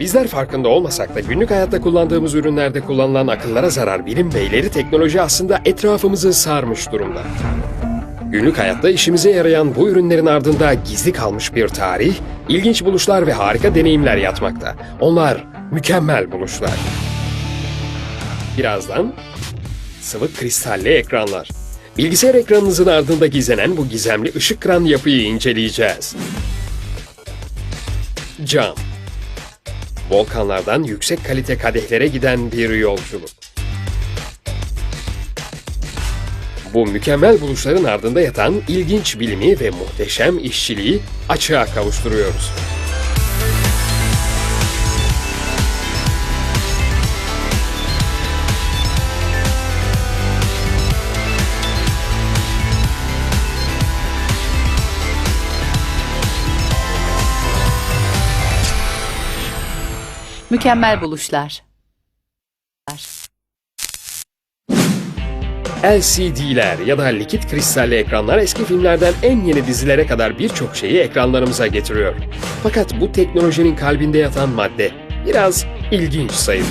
Bizler farkında olmasak da günlük hayatta kullandığımız ürünlerde kullanılan akıllara zarar bilim ve ileri teknoloji aslında etrafımızı sarmış durumda. Günlük hayatta işimize yarayan bu ürünlerin ardında gizli kalmış bir tarih, ilginç buluşlar ve harika deneyimler yatmakta. Onlar mükemmel buluşlar. Birazdan sıvı kristalli ekranlar. Bilgisayar ekranınızın ardında gizlenen bu gizemli ışık kıran yapıyı inceleyeceğiz. Cam. Volkanlardan yüksek kalite kadehlere giden bir yolculuk. Bu mükemmel buluşların ardında yatan ilginç bilimi ve muhteşem işçiliği açığa kavuşturuyoruz. Mükemmel buluşlar. LCD'ler ya da likit kristalli ekranlar eski filmlerden en yeni dizilere kadar birçok şeyi ekranlarımıza getiriyor. Fakat bu teknolojinin kalbinde yatan madde biraz ilginç sayılır.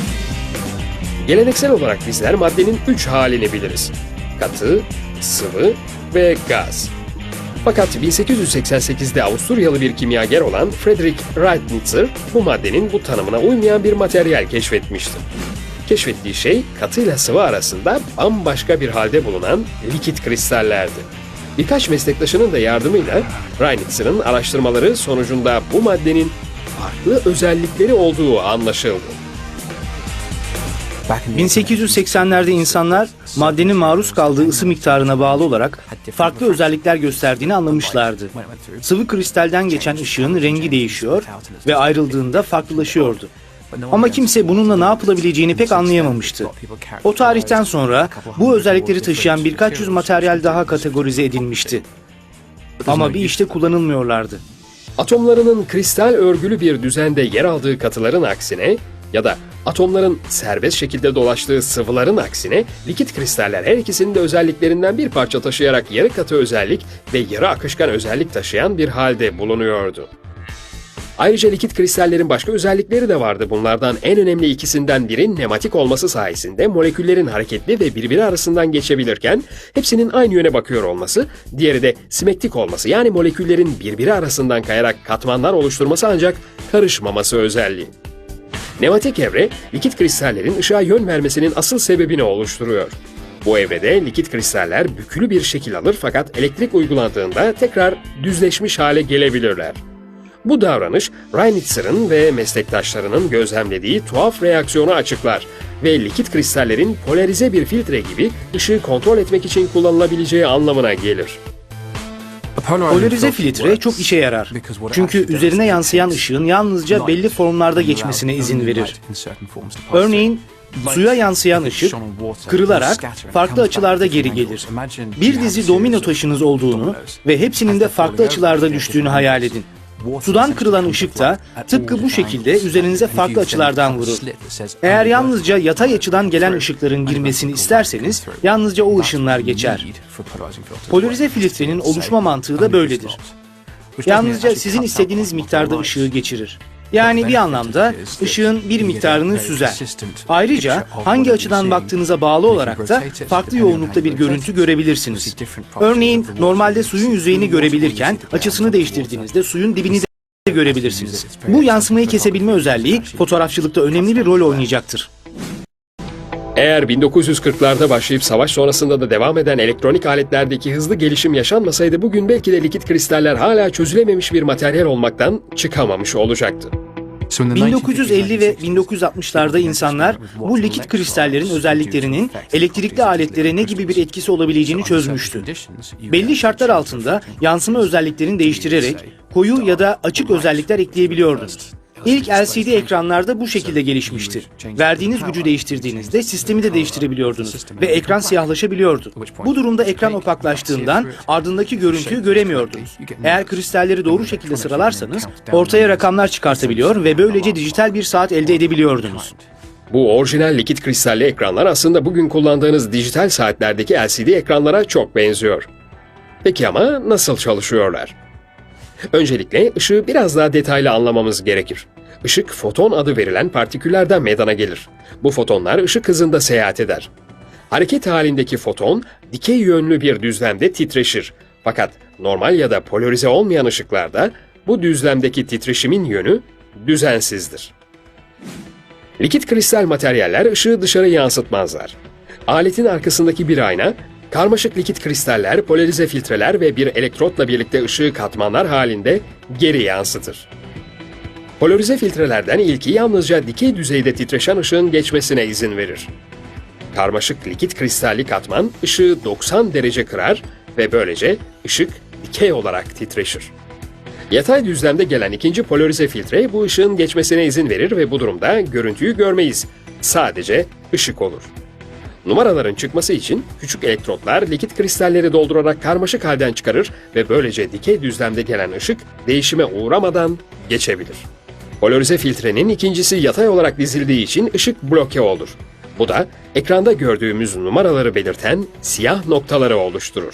Geleneksel olarak bizler maddenin üç halini biliriz. Katı, sıvı ve gaz. Fakat 1888'de Avusturyalı bir kimyager olan Frederick Reitnitzer bu maddenin bu tanımına uymayan bir materyal keşfetmişti. Keşfettiği şey katıyla sıvı arasında bambaşka bir halde bulunan likit kristallerdi. Birkaç meslektaşının da yardımıyla Reinitzer'ın araştırmaları sonucunda bu maddenin farklı özellikleri olduğu anlaşıldı. 1880'lerde insanlar maddenin maruz kaldığı ısı miktarına bağlı olarak farklı özellikler gösterdiğini anlamışlardı. Sıvı kristalden geçen ışığın rengi değişiyor ve ayrıldığında farklılaşıyordu. Ama kimse bununla ne yapılabileceğini pek anlayamamıştı. O tarihten sonra bu özellikleri taşıyan birkaç yüz materyal daha kategorize edilmişti. Ama bir işte kullanılmıyorlardı. Atomlarının kristal örgülü bir düzende yer aldığı katıların aksine ya da atomların serbest şekilde dolaştığı sıvıların aksine likit kristaller her ikisinin de özelliklerinden bir parça taşıyarak yarı katı özellik ve yarı akışkan özellik taşıyan bir halde bulunuyordu. Ayrıca likit kristallerin başka özellikleri de vardı. Bunlardan en önemli ikisinden biri nematik olması sayesinde moleküllerin hareketli ve birbiri arasından geçebilirken hepsinin aynı yöne bakıyor olması, diğeri de simektik olması yani moleküllerin birbiri arasından kayarak katmanlar oluşturması ancak karışmaması özelliği. Nematik evre, likit kristallerin ışığa yön vermesinin asıl sebebini oluşturuyor. Bu evrede likit kristaller bükülü bir şekil alır fakat elektrik uygulandığında tekrar düzleşmiş hale gelebilirler. Bu davranış Reinitzer'ın ve meslektaşlarının gözlemlediği tuhaf reaksiyonu açıklar ve likit kristallerin polarize bir filtre gibi ışığı kontrol etmek için kullanılabileceği anlamına gelir. Polarize filtre çok işe yarar. Çünkü üzerine yansıyan ışığın yalnızca belli formlarda geçmesine izin verir. Örneğin suya yansıyan ışık kırılarak farklı açılarda geri gelir. Bir dizi domino taşınız olduğunu ve hepsinin de farklı açılarda düştüğünü hayal edin. Sudan kırılan ışık da tıpkı bu şekilde üzerinize farklı açılardan vurur. Eğer yalnızca yatay açıdan gelen ışıkların girmesini isterseniz yalnızca o ışınlar geçer. Polarize filtrenin oluşma mantığı da böyledir. Yalnızca sizin istediğiniz miktarda ışığı geçirir. Yani bir anlamda ışığın bir miktarını süzer. Ayrıca hangi açıdan baktığınıza bağlı olarak da farklı yoğunlukta bir görüntü görebilirsiniz. Örneğin normalde suyun yüzeyini görebilirken açısını değiştirdiğinizde suyun dibini de görebilirsiniz. Bu yansımayı kesebilme özelliği fotoğrafçılıkta önemli bir rol oynayacaktır. Eğer 1940'larda başlayıp savaş sonrasında da devam eden elektronik aletlerdeki hızlı gelişim yaşanmasaydı bugün belki de likit kristaller hala çözülememiş bir materyal olmaktan çıkamamış olacaktı. 1950 ve 1960'larda insanlar bu likit kristallerin özelliklerinin elektrikli aletlere ne gibi bir etkisi olabileceğini çözmüştü. Belli şartlar altında yansıma özelliklerini değiştirerek koyu ya da açık özellikler ekleyebiliyordunuz. İlk LCD ekranlarda bu şekilde gelişmiştir. Verdiğiniz gücü değiştirdiğinizde sistemi de değiştirebiliyordunuz ve ekran siyahlaşabiliyordu. Bu durumda ekran opaklaştığından ardındaki görüntüyü göremiyordunuz. Eğer kristalleri doğru şekilde sıralarsanız ortaya rakamlar çıkartabiliyor ve böylece dijital bir saat elde edebiliyordunuz. Bu orijinal likit kristalli ekranlar aslında bugün kullandığınız dijital saatlerdeki LCD ekranlara çok benziyor. Peki ama nasıl çalışıyorlar? Öncelikle ışığı biraz daha detaylı anlamamız gerekir. Işık foton adı verilen partiküllerden meydana gelir. Bu fotonlar ışık hızında seyahat eder. Hareket halindeki foton dikey yönlü bir düzlemde titreşir. Fakat normal ya da polarize olmayan ışıklarda bu düzlemdeki titreşimin yönü düzensizdir. Likit kristal materyaller ışığı dışarı yansıtmazlar. Aletin arkasındaki bir ayna, karmaşık likit kristaller, polarize filtreler ve bir elektrotla birlikte ışığı katmanlar halinde geri yansıtır. Polarize filtrelerden ilki yalnızca dikey düzeyde titreşen ışığın geçmesine izin verir. Karmaşık likit kristalli katman ışığı 90 derece kırar ve böylece ışık dikey olarak titreşir. Yatay düzlemde gelen ikinci polarize filtre bu ışığın geçmesine izin verir ve bu durumda görüntüyü görmeyiz. Sadece ışık olur. Numaraların çıkması için küçük elektrotlar likit kristalleri doldurarak karmaşık halden çıkarır ve böylece dikey düzlemde gelen ışık değişime uğramadan geçebilir. Polarize filtrenin ikincisi yatay olarak dizildiği için ışık bloke olur. Bu da ekranda gördüğümüz numaraları belirten siyah noktaları oluşturur.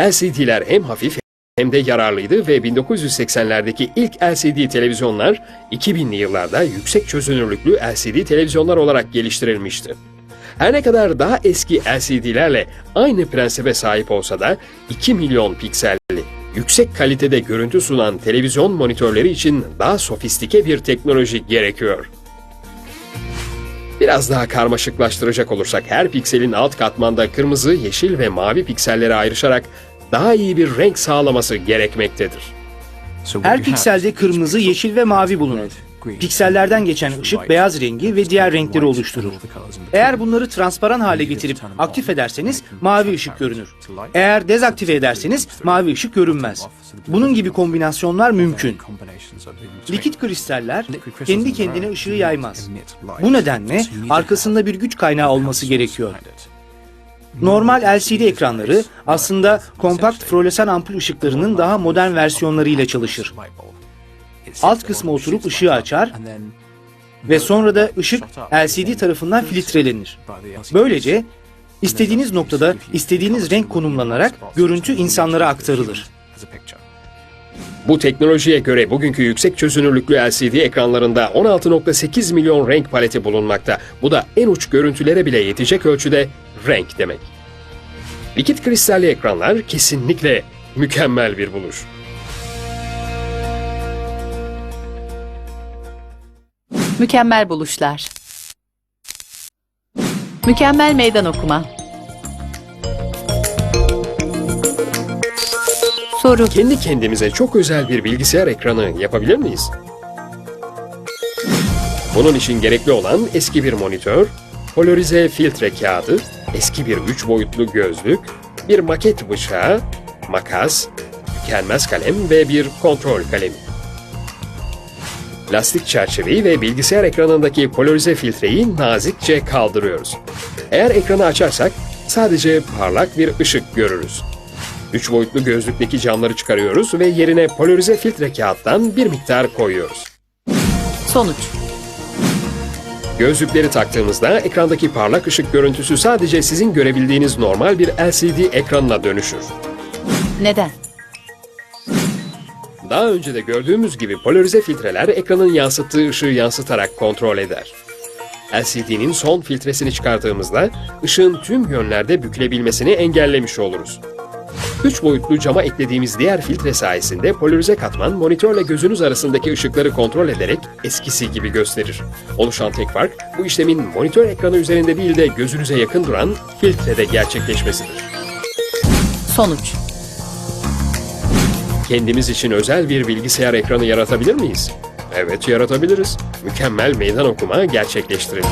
LCD'ler hem hafif hem de yararlıydı ve 1980'lerdeki ilk LCD televizyonlar 2000'li yıllarda yüksek çözünürlüklü LCD televizyonlar olarak geliştirilmişti. Her ne kadar daha eski LCD'lerle aynı prensibe sahip olsa da 2 milyon pikselli, yüksek kalitede görüntü sunan televizyon monitörleri için daha sofistike bir teknoloji gerekiyor. Biraz daha karmaşıklaştıracak olursak her pikselin alt katmanda kırmızı, yeşil ve mavi piksellere ayrışarak daha iyi bir renk sağlaması gerekmektedir. Her pikselde kırmızı, yeşil ve mavi bulunur. Piksellerden geçen ışık beyaz rengi ve diğer renkleri oluşturur. Eğer bunları transparan hale getirip aktif ederseniz mavi ışık görünür. Eğer dezaktive ederseniz mavi ışık görünmez. Bunun gibi kombinasyonlar mümkün. Likit kristaller kendi kendine ışığı yaymaz. Bu nedenle arkasında bir güç kaynağı olması gerekiyor. Normal LCD ekranları aslında kompakt floresan ampul ışıklarının daha modern versiyonlarıyla çalışır. Alt kısmı oturup ışığı açar ve sonra da ışık LCD tarafından filtrelenir. Böylece istediğiniz noktada istediğiniz renk konumlanarak görüntü insanlara aktarılır. Bu teknolojiye göre bugünkü yüksek çözünürlüklü LCD ekranlarında 16.8 milyon renk paleti bulunmakta. Bu da en uç görüntülere bile yetecek ölçüde renk demek. Likit kristalli ekranlar kesinlikle mükemmel bir buluş. Mükemmel buluşlar. Mükemmel meydan okuma. Soru. Kendi kendimize çok özel bir bilgisayar ekranı yapabilir miyiz? Bunun için gerekli olan eski bir monitör, polarize filtre kağıdı, eski bir üç boyutlu gözlük, bir maket bıçağı, makas, tükenmez kalem ve bir kontrol kalemi. Lastik çerçeveyi ve bilgisayar ekranındaki polarize filtreyi nazikçe kaldırıyoruz. Eğer ekranı açarsak sadece parlak bir ışık görürüz. Üç boyutlu gözlükteki camları çıkarıyoruz ve yerine polarize filtre kağıttan bir miktar koyuyoruz. Sonuç. Gözlükleri taktığımızda ekrandaki parlak ışık görüntüsü sadece sizin görebildiğiniz normal bir LCD ekranına dönüşür. Neden? Daha önce de gördüğümüz gibi polarize filtreler ekranın yansıttığı ışığı yansıtarak kontrol eder. LCD'nin son filtresini çıkardığımızda ışığın tüm yönlerde bükülebilmesini engellemiş oluruz. Üç boyutlu cama eklediğimiz diğer filtre sayesinde polarize katman monitörle gözünüz arasındaki ışıkları kontrol ederek eskisi gibi gösterir. Oluşan tek fark bu işlemin monitör ekranı üzerinde değil de gözünüze yakın duran filtrede gerçekleşmesidir. Sonuç. Kendimiz için özel bir bilgisayar ekranı yaratabilir miyiz? Evet yaratabiliriz. Mükemmel meydan okuma gerçekleştirelim.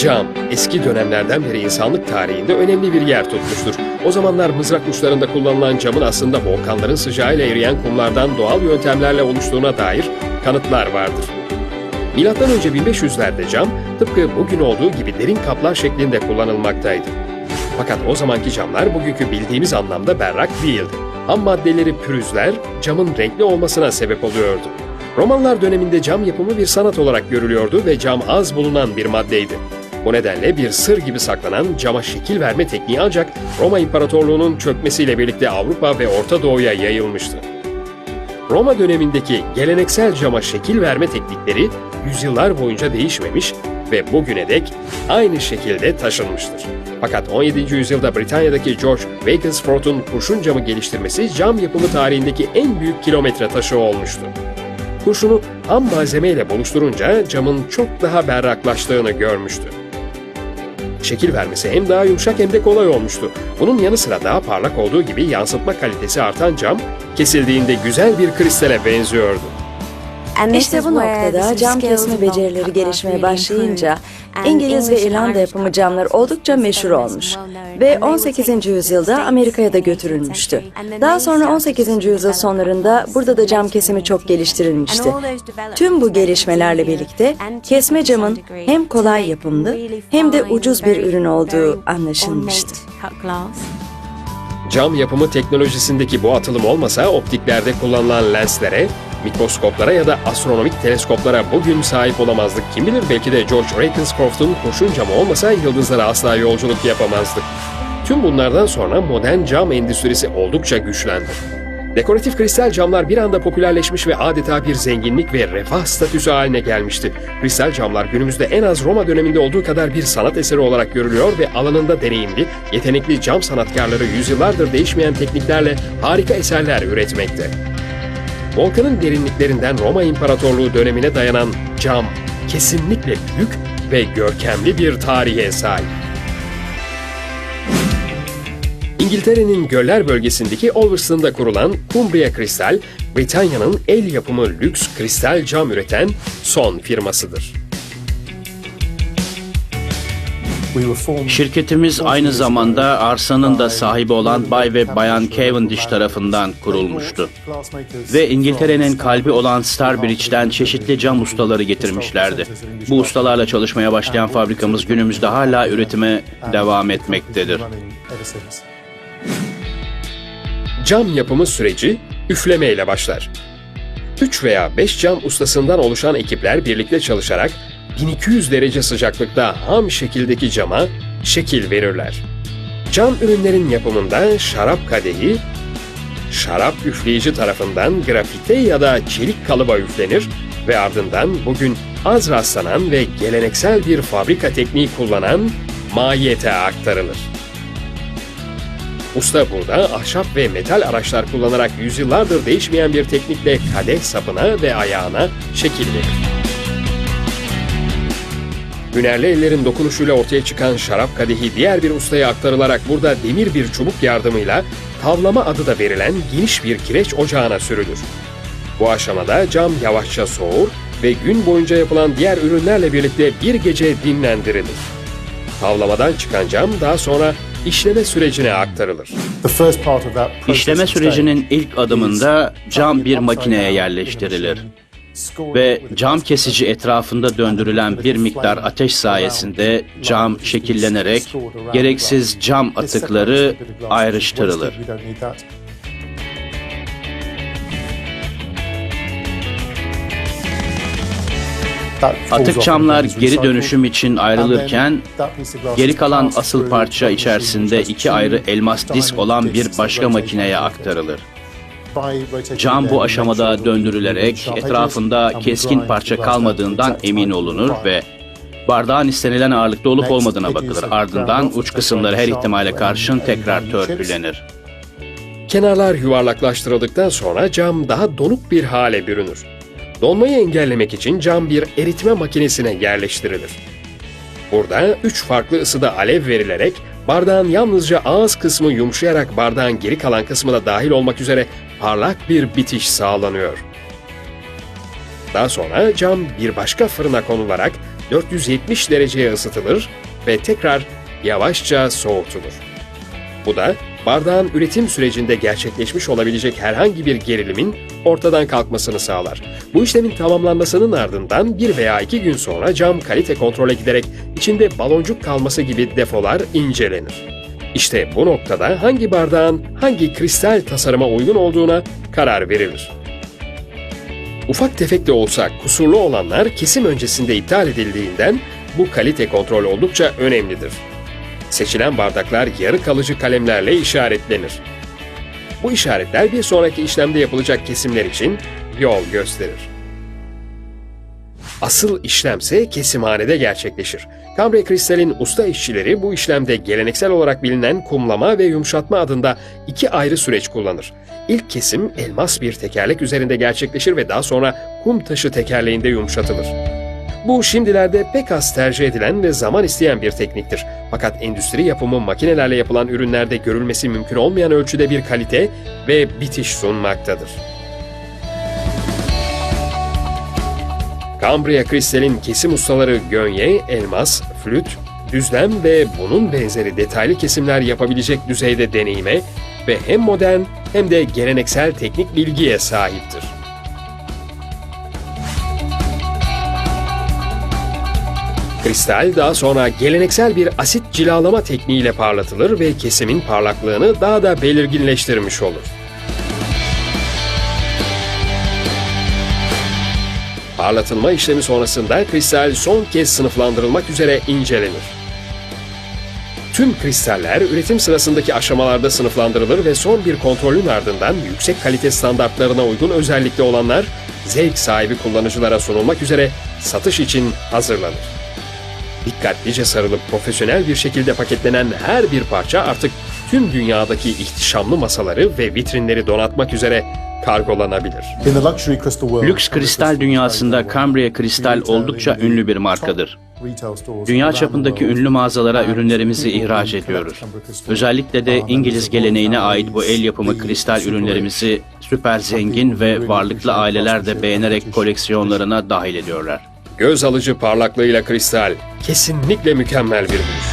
Cam, eski dönemlerden beri insanlık tarihinde önemli bir yer tutmuştur. O zamanlar mızrak uçlarında kullanılan camın aslında volkanların sıcağıyla eriyen kumlardan doğal yöntemlerle oluştuğuna dair kanıtlar vardır. Milattan önce 1500'lerde cam tıpkı bugün olduğu gibi derin kaplar şeklinde kullanılmaktaydı. Fakat o zamanki camlar bugünkü bildiğimiz anlamda berrak değildi. Ham maddeleri pürüzler camın renkli olmasına sebep oluyordu. Romanlar döneminde cam yapımı bir sanat olarak görülüyordu ve cam az bulunan bir maddeydi. Bu nedenle bir sır gibi saklanan cama şekil verme tekniği ancak Roma İmparatorluğu'nun çökmesiyle birlikte Avrupa ve Orta Doğu'ya yayılmıştı. Roma dönemindeki geleneksel cama şekil verme teknikleri yüzyıllar boyunca değişmemiş ve bugüne dek aynı şekilde taşınmıştır. Fakat 17. yüzyılda Britanya'daki George Wagensforth'un kurşun camı geliştirmesi cam yapımı tarihindeki en büyük kilometre taşı olmuştu. Kurşunu ham malzemeyle buluşturunca camın çok daha berraklaştığını görmüştü. Şekil vermesi hem daha yumuşak hem de kolay olmuştu. Bunun yanı sıra daha parlak olduğu gibi yansıtma kalitesi artan cam, kesildiğinde güzel bir kristale benziyordu. İşte bu noktada cam kesme becerileri gelişmeye başlayınca İngiliz ve İrlanda yapımı camlar oldukça meşhur olmuş ve 18. yüzyılda Amerika'ya da götürülmüştü. Daha sonra 18. yüzyıl sonlarında burada da cam kesimi çok geliştirilmişti. Tüm bu gelişmelerle birlikte kesme camın hem kolay yapımlı hem de ucuz bir ürün olduğu anlaşılmıştı. Cam yapımı teknolojisindeki bu atılım olmasa optiklerde kullanılan lenslere, mikroskoplara ya da astronomik teleskoplara bugün sahip olamazdık. Kim bilir belki de George Ravenscroft'un kurşun camı olmasa yıldızlara asla yolculuk yapamazdık. Tüm bunlardan sonra modern cam endüstrisi oldukça güçlendi. Dekoratif kristal camlar bir anda popülerleşmiş ve adeta bir zenginlik ve refah statüsü haline gelmişti. Kristal camlar günümüzde en az Roma döneminde olduğu kadar bir sanat eseri olarak görülüyor ve alanında deneyimli, yetenekli cam sanatkarları yüzyıllardır değişmeyen tekniklerle harika eserler üretmekte. Volkanın derinliklerinden Roma İmparatorluğu dönemine dayanan cam kesinlikle büyük ve görkemli bir tarihe sahip. İngiltere'nin göller bölgesindeki Ulverston'da kurulan Cumbria Kristal, Britanya'nın el yapımı lüks kristal cam üreten son firmasıdır. Şirketimiz aynı zamanda arsanın da sahibi olan Bay ve Bayan Cavendish tarafından kurulmuştu. Ve İngiltere'nin kalbi olan Starbridge'den çeşitli cam ustaları getirmişlerdi. Bu ustalarla çalışmaya başlayan fabrikamız günümüzde hala üretime devam etmektedir. Cam yapımı süreci üfleme ile başlar. 3 veya 5 cam ustasından oluşan ekipler birlikte çalışarak 1200 derece sıcaklıkta ham şekildeki cama şekil verirler. Cam ürünlerin yapımında şarap kadehi, şarap üfleyici tarafından grafite ya da çelik kalıba üflenir ve ardından bugün az rastlanan ve geleneksel bir fabrika tekniği kullanan mayete aktarılır. Usta burada ahşap ve metal araçlar kullanarak yüzyıllardır değişmeyen bir teknikle kadeh sapına ve ayağına şekil verir. Hünerli ellerin dokunuşuyla ortaya çıkan şarap kadehi diğer bir ustaya aktarılarak burada demir bir çubuk yardımıyla tavlama adı da verilen geniş bir kireç ocağına sürülür. Bu aşamada cam yavaşça soğur ve gün boyunca yapılan diğer ürünlerle birlikte bir gece dinlendirilir. Tavlamadan çıkan cam daha sonra işleme sürecine aktarılır. İşleme sürecinin ilk adımında cam bir makineye yerleştirilir ve cam kesici etrafında döndürülen bir miktar ateş sayesinde cam şekillenerek gereksiz cam atıkları ayrıştırılır. Atık camlar geri dönüşüm için ayrılırken geri kalan asıl parça içerisinde iki ayrı elmas disk olan bir başka makineye aktarılır. Cam bu aşamada döndürülerek etrafında keskin parça kalmadığından emin olunur ve bardağın istenilen ağırlıkta olup olmadığına bakılır. Ardından uç kısımları her ihtimale karşın tekrar törpülenir. Kenarlar yuvarlaklaştırıldıktan sonra cam daha donuk bir hale bürünür. Donmayı engellemek için cam bir eritme makinesine yerleştirilir. Burada üç farklı ısıda alev verilerek bardağın yalnızca ağız kısmı yumuşayarak bardağın geri kalan kısmı da dahil olmak üzere parlak bir bitiş sağlanıyor. Daha sonra cam bir başka fırına konularak 470 dereceye ısıtılır ve tekrar yavaşça soğutulur. Bu da bardağın üretim sürecinde gerçekleşmiş olabilecek herhangi bir gerilimin ortadan kalkmasını sağlar. Bu işlemin tamamlanmasının ardından bir veya iki gün sonra cam kalite kontrole giderek içinde baloncuk kalması gibi defolar incelenir. İşte bu noktada hangi bardağın hangi kristal tasarıma uygun olduğuna karar verilir. Ufak tefek de olsa kusurlu olanlar kesim öncesinde iptal edildiğinden bu kalite kontrol oldukça önemlidir. Seçilen bardaklar yarı kalıcı kalemlerle işaretlenir. Bu işaretler bir sonraki işlemde yapılacak kesimler için yol gösterir. Asıl işlemse kesimhanede gerçekleşir. Cambrai Kristal'in usta işçileri bu işlemde geleneksel olarak bilinen kumlama ve yumuşatma adında iki ayrı süreç kullanır. İlk kesim elmas bir tekerlek üzerinde gerçekleşir ve daha sonra kum taşı tekerleğinde yumuşatılır. Bu şimdilerde pek az tercih edilen ve zaman isteyen bir tekniktir. Fakat endüstri yapımı makinelerle yapılan ürünlerde görülmesi mümkün olmayan ölçüde bir kalite ve bitiş sunmaktadır. Cambria Kristal'in kesim ustaları gönye, elmas, flüt, düzlem ve bunun benzeri detaylı kesimler yapabilecek düzeyde deneyime ve hem modern hem de geleneksel teknik bilgiye sahiptir. Kristal daha sonra geleneksel bir asit cilalama tekniğiyle parlatılır ve kesimin parlaklığını daha da belirginleştirmiş olur. Parlatılma işlemi sonrasında kristal son kez sınıflandırılmak üzere incelenir. Tüm kristaller üretim sırasındaki aşamalarda sınıflandırılır ve son bir kontrolün ardından yüksek kalite standartlarına uygun özellikle olanlar zevk sahibi kullanıcılara sunulmak üzere satış için hazırlanır. Dikkatlice sarılıp profesyonel bir şekilde paketlenen her bir parça artık tüm dünyadaki ihtişamlı masaları ve vitrinleri donatmak üzere kargolanabilir. Lüks kristal dünyasında Cambria Kristal oldukça ünlü bir markadır. Dünya çapındaki ünlü mağazalara ürünlerimizi ihraç ediyoruz. Özellikle de İngiliz geleneğine ait bu el yapımı kristal ürünlerimizi süper zengin ve varlıklı aileler de beğenerek koleksiyonlarına dahil ediyorlar. Göz alıcı parlaklığıyla kristal kesinlikle mükemmel bir buluş.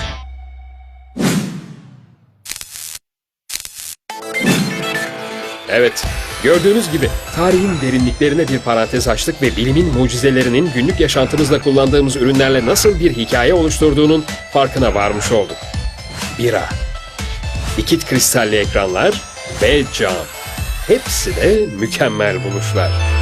Evet, gördüğünüz gibi tarihin derinliklerine bir parantez açtık ve bilimin mucizelerinin günlük yaşantımızda kullandığımız ürünlerle nasıl bir hikaye oluşturduğunun farkına varmış olduk. Bira, likit kristalli ekranlar ve cam. Hepsi de mükemmel buluşlar.